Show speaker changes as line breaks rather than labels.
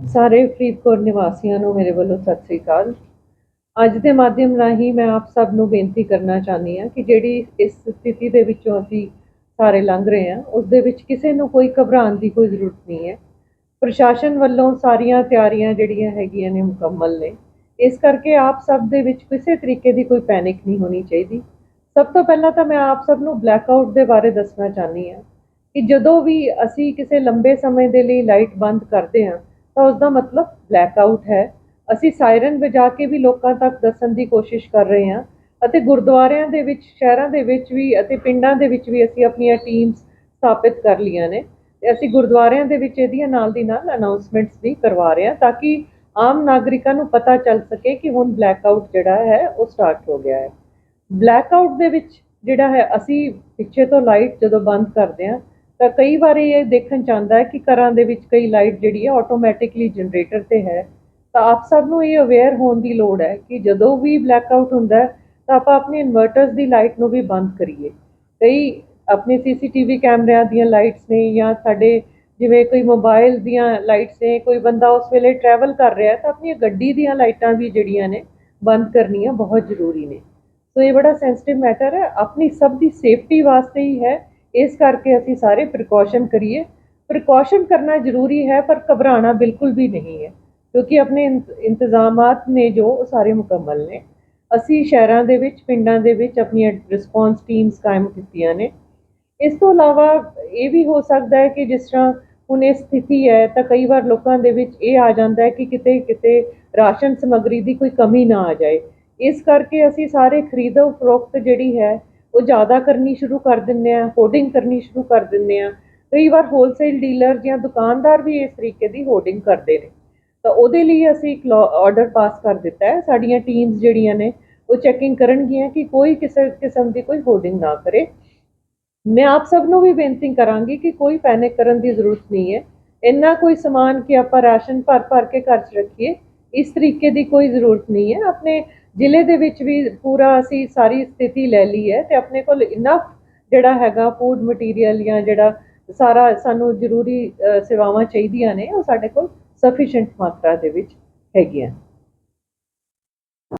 ਸਾਰੇ ਫਰੀਦਕੋਟ ਨਿਵਾਸੀਆਂ ਨੂੰ ਮੇਰੇ ਵੱਲੋਂ ਸਤਿ ਸ੍ਰੀ ਅਕਾਲ। ਅੱਜ ਦੇ ਮਾਧਿਅਮ ਰਾਹੀਂ ਮੈਂ ਆਪ ਸਭ ਨੂੰ ਬੇਨਤੀ ਕਰਨਾ ਚਾਹੁੰਦੀ ਹਾਂ ਕਿ ਜਿਹੜੀ ਇਸ ਸਥਿਤੀ ਦੇ ਵਿੱਚੋਂ ਅਸੀਂ ਸਾਰੇ ਲੰਘ ਰਹੇ ਹਾਂ, ਉਸ ਦੇ ਵਿੱਚ ਕਿਸੇ ਨੂੰ ਕੋਈ ਘਬਰਾਉਣ ਦੀ ਕੋਈ ਜ਼ਰੂਰਤ ਨਹੀਂ ਹੈ। ਪ੍ਰਸ਼ਾਸਨ ਵੱਲੋਂ ਸਾਰੀਆਂ ਤਿਆਰੀਆਂ ਜਿਹੜੀਆਂ ਹੈਗੀਆਂ ਨੇ ਮੁਕੰਮਲ ਨੇ। ਇਸ ਕਰਕੇ ਆਪ ਸਭ ਦੇ ਵਿੱਚ ਕਿਸੇ ਤਰੀਕੇ ਦੀ ਕੋਈ ਪੈਨਿਕ ਨਹੀਂ ਹੋਣੀ ਚਾਹੀਦੀ। ਸਭ ਤੋਂ ਪਹਿਲਾਂ ਤਾਂ ਮੈਂ ਆਪ ਸਭ ਨੂੰ ਬਲੈਕਆਊਟ ਦੇ ਬਾਰੇ ਦੱਸਣਾ ਚਾਹੁੰਦੀ ਹਾਂ ਕਿ ਜਦੋਂ ਵੀ ਅਸੀਂ ਕਿਸੇ ਲੰਬੇ ਸਮੇਂ ਦੇ ਲਈ ਲਾਈਟ ਬੰਦ ਕਰਦੇ ਹਾਂ ਤਾਂ ਉਸ ਦਾ ਮਤਲਬ ਬਲੈਕਆਊਟ ਹੈ। ਅਸੀਂ ਸਾਇਰਨ ਵਜਾ ਕੇ ਵੀ ਲੋਕਾਂ ਤੱਕ ਦੱਸਣ ਦੀ ਕੋਸ਼ਿਸ਼ ਕਰ ਰਹੇ ਹਾਂ ਅਤੇ ਗੁਰਦੁਆਰਿਆਂ ਦੇ ਵਿੱਚ, ਸ਼ਹਿਰਾਂ ਦੇ ਵਿੱਚ ਵੀ ਅਤੇ ਪਿੰਡਾਂ ਦੇ ਵਿੱਚ ਵੀ ਅਸੀਂ ਆਪਣੀਆਂ ਟੀਮਸ ਸਥਾਪਿਤ ਕਰ ਲਈਆਂ ਨੇ। ਤੇ ਅਸੀਂ ਗੁਰਦੁਆਰਿਆਂ ਦੇ ਵਿੱਚ ਇਹਦੀਆਂ ਨਾਲ ਦੀ ਨਾਲ ਅਨਾਉਂਸਮੈਂਟਸ ਵੀ ਕਰਵਾ ਰਹੇ ਹਾਂ ਤਾਂ ਕਿ ਆਮ ਨਾਗਰਿਕਾਂ ਨੂੰ ਪਤਾ ਚੱਲ ਸਕੇ ਕਿ ਹੁਣ ਬਲੈਕਆਊਟ ਜਿਹੜਾ ਹੈ, ਉਹ ਸਟਾਰਟ ਹੋ ਗਿਆ ਹੈ। ਬਲੈਕਆਊਟ ਦੇ ਵਿੱਚ ਜਿਹੜਾ ਹੈ, ਅਸੀਂ ਪਿੱਛੇ ਤੋਂ ਲਾਈਟ ਜਦੋਂ ਬੰਦ ਕਰਦੇ ਹਾਂ ਤਾਂ ਕਈ ਵਾਰੀ ਇਹ ਦੇਖਣ ਚ ਹੈ ਕਿ ਘਰਾਂ ਦੇ ਵਿੱਚ ਕਈ ਲਾਈਟ ਜਿਹੜੀ ਹੈ ਆਟੋਮੈਟਿਕਲੀ ਜਨਰੇਟਰ ਤੇ ਹੈ। ਤਾਂ ਆਪ ਸਭ ਨੂੰ ਇਹ ਅਵੇਅਰ ਹੋਣ ਦੀ ਲੋੜ ਹੈ ਕਿ ਜਦੋਂ ਵੀ ਬਲੈਕ ਆਊਟ ਹੁੰਦਾ ਤਾਂ ਆਪਾਂ ਆਪਣੇ ਇਨਵਰਟਰਸ ਦੀ ਲਾਈਟ ਨੂੰ ਵੀ ਬੰਦ ਕਰੀਏ। ਕਈ ਆਪਣੇ ਸੀਸੀਟੀਵੀ ਕੈਮਰਿਆਂ ਦੀਆਂ ਲਾਈਟਸ ਨੇ ਜਾਂ ਸਾਡੇ ਜਿਵੇਂ ਕੋਈ ਮੋਬਾਈਲ ਦੀਆਂ ਲਾਈਟਸ ਨੇ, ਕੋਈ ਬੰਦਾ ਉਸ ਵੇਲੇ ਟਰੈਵਲ ਕਰ ਰਿਹਾ ਤਾਂ ਆਪਣੀ ਗੱਡੀ ਦੀਆਂ ਲਾਈਟਾਂ ਵੀ ਜਿਹੜੀਆਂ ਨੇ ਬੰਦ ਕਰਨੀਆਂ ਬਹੁਤ ਜ਼ਰੂਰੀ ਨੇ। ਸੋ ਇਹ ਬੜਾ ਸੈਂਸਿਟਿਵ ਮੈਟਰ ਹੈ। ਆਪਣੀ ਸਭ ਦੀ ਸੇਫਟੀ ਵਾਸਤੇ ਹੀ ਹੈ। ਇਸ ਕਰਕੇ ਅਸੀਂ ਸਾਰੇ ਪ੍ਰੀਕਾਸ਼ਨ ਕਰੀਏ। ਪ੍ਰੀਕਾਸ਼ਨ ਕਰਨਾ ਜ਼ਰੂਰੀ ਹੈ, ਪਰ ਘਬਰਾਉਣਾ ਬਿਲਕੁਲ ਵੀ ਨਹੀਂ ਹੈ, ਕਿਉਂਕਿ ਆਪਣੇ ਇੰਤ- ਇੰਤਜ਼ਾਮਾਤ ਨੇ ਜੋ, ਉਹ ਸਾਰੇ ਮੁਕੰਮਲ ਨੇ। ਅਸੀਂ ਸ਼ਹਿਰਾਂ ਦੇ ਵਿੱਚ, ਪਿੰਡਾਂ ਦੇ ਵਿੱਚ ਆਪਣੀਆਂ ਰਿਸਪੌਂਸ ਟੀਮਸ ਕਾਇਮ ਕੀਤੀਆਂ ਨੇ। ਇਸ ਤੋਂ ਇਲਾਵਾ ਇਹ ਵੀ ਹੋ ਸਕਦਾ ਹੈ ਕਿ ਜਿਸ ਤਰ੍ਹਾਂ ਹੁਣ ਇਹ ਸਥਿਤੀ ਹੈ, ਤਾਂ ਕਈ ਵਾਰ ਲੋਕਾਂ ਦੇ ਵਿੱਚ ਇਹ ਆ ਜਾਂਦਾ ਹੈ ਕਿ ਕਿਤੇ ਕਿਤੇ ਰਾਸ਼ਨ ਸਮੱਗਰੀ ਦੀ ਕੋਈ ਕਮੀ ਨਾ ਆ ਜਾਏ। ਇਸ ਕਰਕੇ ਅਸੀਂ ਸਾਰੇ ਖਰੀਦੋ ਫਰੋਖਤ ਜਿਹੜੀ ਹੈ ਉਹ ਜ਼ਿਆਦਾ ਕਰਨੀ ਸ਼ੁਰੂ ਕਰ ਦਿੰਦੇ ਆ ਹੋਰਡਿੰਗ ਕਰਨੀ ਸ਼ੁਰੂ ਕਰ ਦਿੰਦੇ ਆ। ਕਈ ਵਾਰ ਹੋਲਸੇਲ ਡੀਲਰ ਜਾਂ ਦੁਕਾਨਦਾਰ ਵੀ ਇਸ ਤਰੀਕੇ ਦੀ ਹੋਰਡਿੰਗ ਕਰਦੇ ਨੇ। ਤਾਂ ਉਹਦੇ ਲਈ ਅਸੀਂ ਇੱਕ ਆਰਡਰ ਪਾਸ ਕਰ ਦਿੱਤਾ ਹੈ। ਸਾਡੀਆਂ ਟੀਮਸ ਜਿਹੜੀਆਂ ਨੇ, ਉਹ ਚੈਕਿੰਗ ਕਰਨਗੀਆਂ ਕਿ ਕੋਈ ਕਿਸੇ ਕਿਸਮ ਦੀ ਕੋਈ ਹੋਰਡਿੰਗ ਨਾ ਕਰੇ। ਮੈਂ ਆਪ ਸਭ ਨੂੰ ਵੀ ਬੇਨਤੀ ਕਰਾਂਗੀ ਕਿ ਕੋਈ ਪੈਨਿਕ ਕਰਨ ਦੀ ਜ਼ਰੂਰਤ ਨਹੀਂ ਹੈ। ਇੰਨਾ ਕੋਈ ਸਮਾਨ ਕਿ ਆਪਾਂ ਰਾਸ਼ਨ ਭਰ ਭਰ ਕੇ ਘਰ 'ਚ ਰੱਖੀਏ, ਇਸ ਤਰੀਕੇ ਦੀ ਕੋਈ ਜ਼ਰੂਰਤ ਨਹੀਂ ਹੈ। ਆਪਣੇ ਜ਼ਿਲ੍ਹੇ ਦੇ ਵਿੱਚ ਵੀ ਪੂਰਾ ਅਸੀਂ ਸਾਰੀ ਸਥਿਤੀ ਲੈ ਲਈ ਹੈ ਤੇ ਆਪਣੇ ਕੋਲ ਇਨਫ ਜਿਹੜਾ ਹੈਗਾ ਫੂਡ ਮਟੀਰੀਅਲ ਜਾਂ ਜਿਹੜਾ ਸਾਰਾ ਸਾਨੂੰ ਜ਼ਰੂਰੀ ਸੇਵਾਵਾਂ ਚਾਹੀਦੀਆਂ ਨੇ, ਉਹ ਸਾਡੇ ਕੋਲ ਸਫੀਸ਼ੀਐਂਟ ਮਾਤਰਾ ਦੇ ਵਿੱਚ ਹੈਗੀਆਂ।